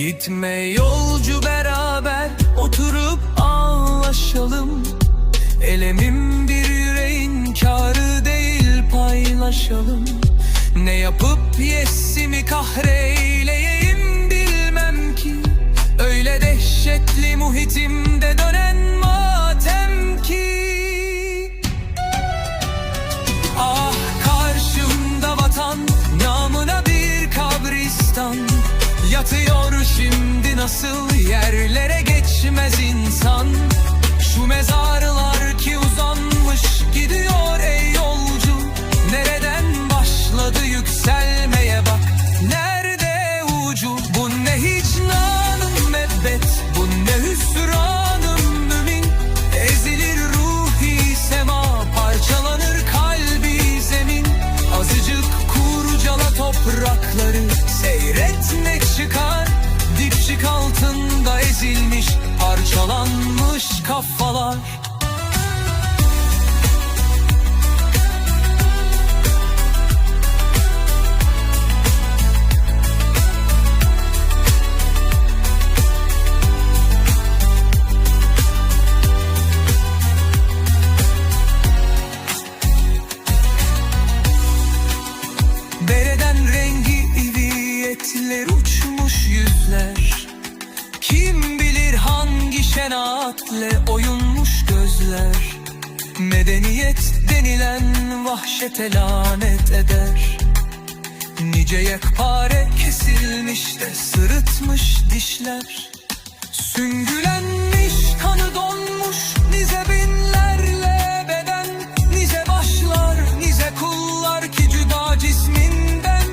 Gitme yolcu beraber oturup ağlaşalım. Elemim bir yüreğin karı değil paylaşalım. Ne yapıp yesimi nasıl yerlere ezilmiş Parçalanmış kafalar. Bereden rengi iviyetler uçmuş yüzler hangi şenaatle oyunmuş gözler Medeniyet denilen vahşete lanet eder. Nice yekpare kesilmiş de sırıtmış dişler. Süngülenmiş kanı donmuş nice binlerle beden. Nice başlar nice kullar ki cüda cisminden.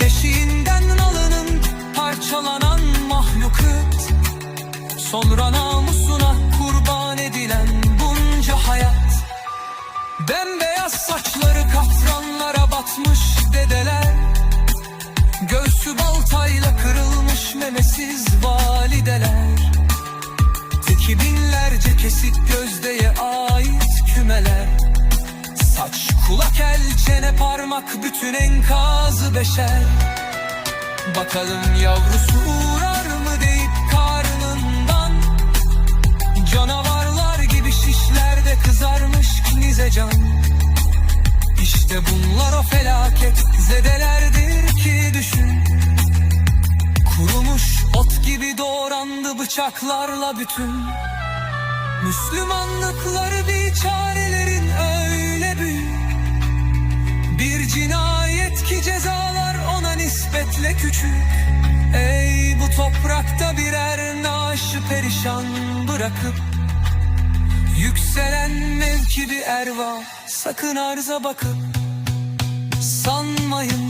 Beşiğinden alının parçalanan mahlukut. Sonra Bembeyaz saçları katranlara batmış dedeler. Göğsü baltayla kırılmış memesiz valideler. Teki binlerce kesik gözdeye ait kümeler. Saç kulak el çene parmak bütün enkazı beşer. Bakalım yavrusu uğrar mı deyip felaket zedelerdir ki düşün. Kurumuş ot gibi doğrandı bıçaklarla bütün. Müslümanlıkları bir çarelerin öyle büyük. Bir cinayet ki cezalar ona nispetle küçük. Ey bu toprakta birer naaşı perişan bırakıp Yükselen mevkibi erva sakın arza bakıp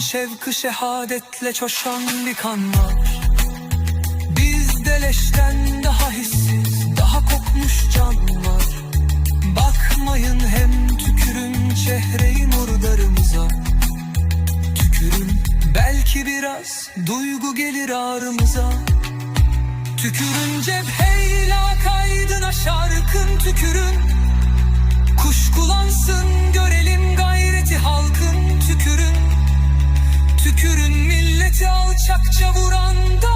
şevkı şehadetle coşan bir kan var. Bizde leşten daha hissiz daha kokmuş can var. Bakmayın hem tükürün çehreyi murdarımıza Tükürün belki biraz duygu gelir ağrımıza. Tükürün cepheyle kaydına şarkın tükürün. Kuşkulansın görelim gayreti halkın milleti alçakça vuran darbeler